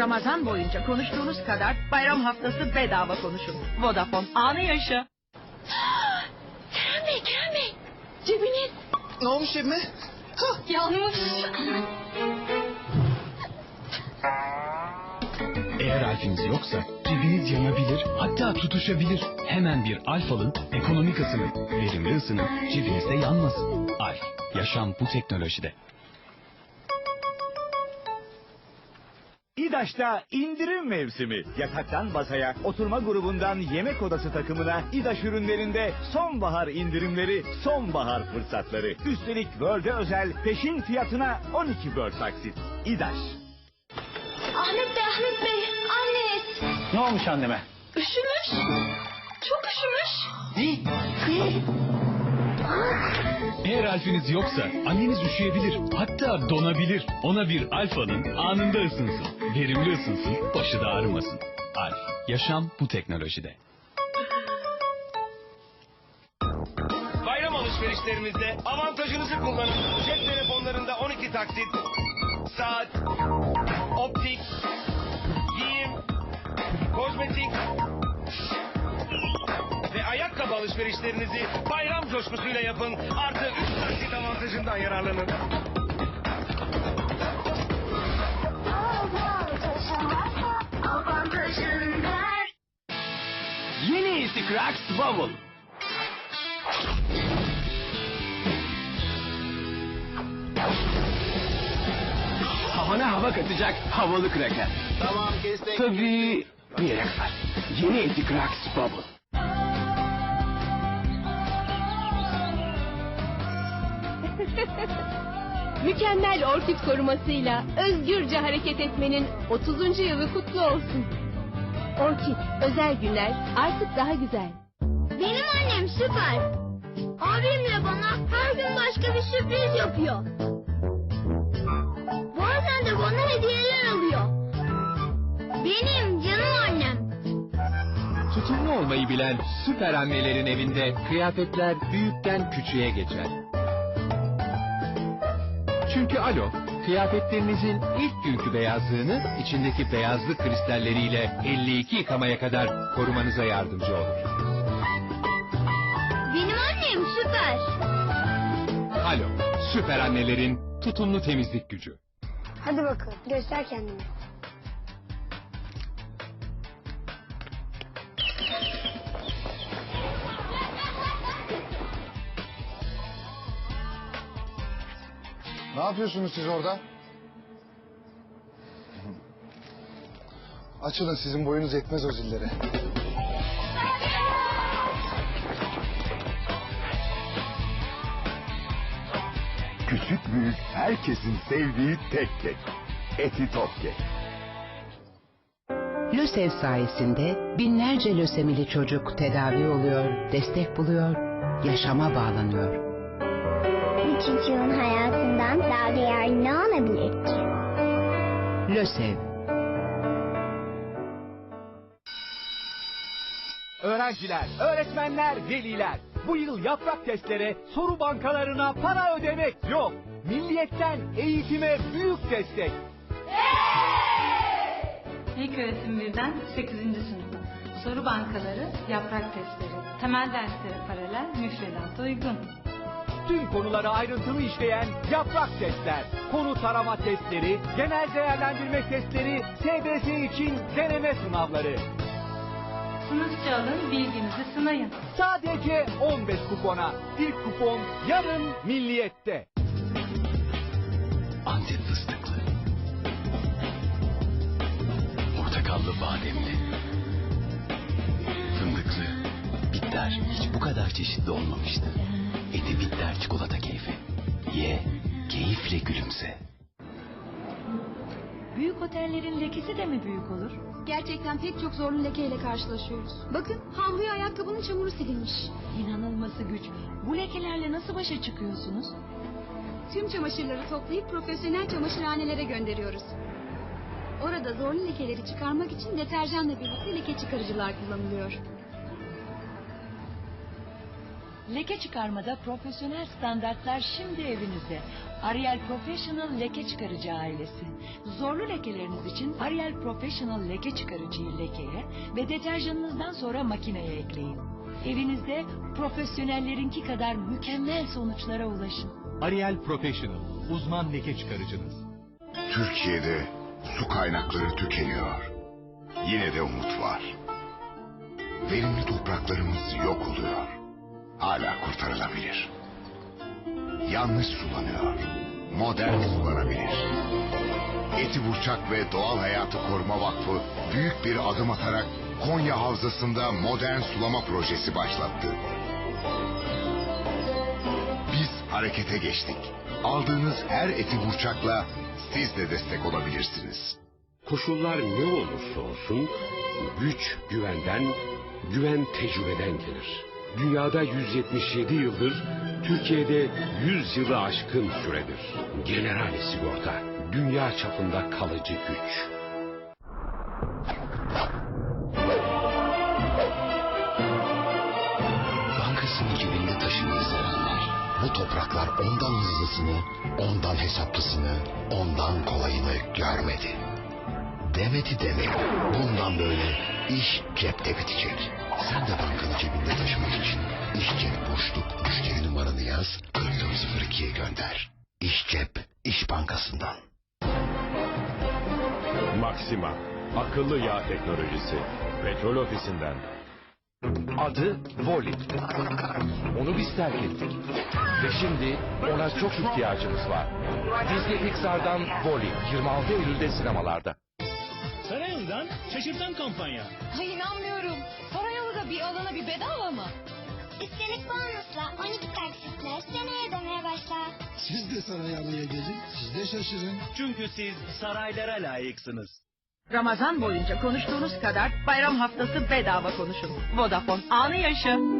Ramazan boyunca konuştuğunuz kadar bayram haftası bedava konuşun. Vodafone anı yaşa. Kerem Bey, Kerem Bey. Cebiniz Ne olmuş cebime? yanmış. Eğer alfiniz yoksa cebiniz yanabilir, hatta tutuşabilir. Hemen bir alf alın, ekonomik ısının, verimli ısının, cebinizde yanmasın. Alf, yaşam bu teknolojide. İdaş'ta indirim mevsimi. Yataktan masaya, oturma grubundan yemek odası takımına İdaş ürünlerinde sonbahar indirimleri, sonbahar fırsatları. Üstelik World'e özel peşin fiyatına 12 World taksit. İdaş. Ahmet Bey, Ahmet Bey. Anneniz. Ne olmuş anneme? Üşümüş. Çok üşümüş. Eğer alfiniz yoksa anneniz üşüyebilir, hatta donabilir. Ona bir alf alın, anında ısınsın. Verimli ısınsın, başı da ağrımasın. Alf, yaşam bu teknolojide. Bayram alışverişlerimizde avantajınızı kullanın. Cep telefonlarında 12 taksit, saat, optik, giyim, kozmetik alışverişlerinizi bayram coşkusuyla yapın. Artı 3 taksit avantajından yararlanın. Yeni iyisi Cracks Bubble. Havana hava katacak havalı kraker. Tamam kestik. Tabii bir yere kadar. Yeni Cracks Bubble. Mükemmel orkid korumasıyla özgürce hareket etmenin 30. yılı kutlu olsun. Orkid, özel günler artık daha güzel. Benim annem süper. Abimle bana her gün başka bir sürpriz yapıyor. Bazen de bana hediyeler alıyor. Benim canım annem. Tutumlu olmayı bilen süper annelerin evinde kıyafetler büyükten küçüğe geçer. Çünkü Alo, kıyafetlerinizin ilk günkü beyazlığını içindeki beyazlık kristalleriyle 52 yıkamaya kadar korumanıza yardımcı olur. Benim annem süper. Alo, süper annelerin tutumlu temizlik gücü. Hadi bakalım göster kendini. Ne yapıyorsunuz siz orada? Açılın sizin boyunuz yetmez o zillere. Küçük büyük herkesin sevdiği tek kek. Eti top kek. LÖSEV sayesinde binlerce lösemili çocuk tedavi oluyor, destek buluyor, yaşama bağlanıyor. Çocuğun hayatından daha değerli ne olabilir ki? LÖSEV Öğrenciler, öğretmenler, veliler. Bu yıl yaprak testlere, soru bankalarına para ödemek yok. Milliyetten eğitime büyük destek. İlk öğretim birden 8. sınıfa. Soru bankaları, yaprak testleri, temel derslere paralel, müfredata uygun. Tüm konuları ayrıntılı işleyen yaprak testler, konu tarama testleri, genel değerlendirme testleri, SBS için deneme sınavları. Sınıfça alın, bilginizi sınayın. Sadece 15 kupona. İlk kupon yarın Milliyet'te. Antep fıstıklı. Portakallı bademli. Fındıklı. Bitter hiç bu kadar çeşitli olmamıştı. Eti bitter çikolata keyfi. Ye, keyifle gülümse. Büyük otellerin lekesi de mi büyük olur? Gerçekten pek çok zorlu lekeyle karşılaşıyoruz. Bakın havluya ayakkabının çamuru silinmiş. İnanılması güç. Bu lekelerle nasıl başa çıkıyorsunuz? Tüm çamaşırları toplayıp profesyonel çamaşırhanelere gönderiyoruz. Orada zorlu lekeleri çıkarmak için deterjanla birlikte leke çıkarıcılar kullanılıyor. Leke çıkarmada profesyonel standartlar şimdi evinizde. Ariel Professional leke çıkarıcı ailesi. Zorlu lekeleriniz için Ariel Professional leke çıkarıcıyı lekeye ve deterjanınızdan sonra makineye ekleyin. Evinizde profesyonellerinki kadar mükemmel sonuçlara ulaşın. Ariel Professional, uzman leke çıkarıcınız. Türkiye'de su kaynakları tükeniyor. Yine de umut var. Verimli topraklarımız yok oluyor. Hala kurtarılabilir. Yanlış sulanıyor. Modern sulanabilir. Eti Burçak ve Doğal Hayatı Koruma Vakfı büyük bir adım atarak Konya Havzası'nda modern sulama projesi başlattı. Biz harekete geçtik. Aldığınız her eti burçakla siz de destek olabilirsiniz. Koşullar ne olursa olsun güç güvenden, güven tecrübeden gelir. Dünyada 177 yıldır, Türkiye'de 100 yılı aşkın süredir. General Sigorta, dünya çapında kalıcı güç. Bankasını cebinde taşımayı sevenler. Bu topraklar ondan hızlısını, ondan hesaplısını, ondan kolayını görmedi. Demedi demedi. Bundan böyle iş cepte bitecek. Sen de bankanı cebinde taşımak için iş cep boşluk müşteri numaranı yaz 4402'ye gönder. İş cep, İş Bankası'ndan. Maxima, akıllı yağ teknolojisi. Petrol ofisinden. Adı Voli. Onu biz terk ettik. Ve şimdi ona çok ihtiyacımız var. Disney Pixar'dan Voli 26 Eylül'de sinemalarda. Sarayından şaşırtan kampanya. Ay inanmıyorum. Parayalı'da bir alana bir bedava mı? Üstelik bonusla 12 taksitle seneye ödemeye başlar. Siz de Sarayalı'ya gelin, siz de şaşırın. Çünkü siz saraylara layıksınız. Ramazan boyunca konuştuğunuz kadar bayram haftası bedava konuşun. Vodafone anı yaşa.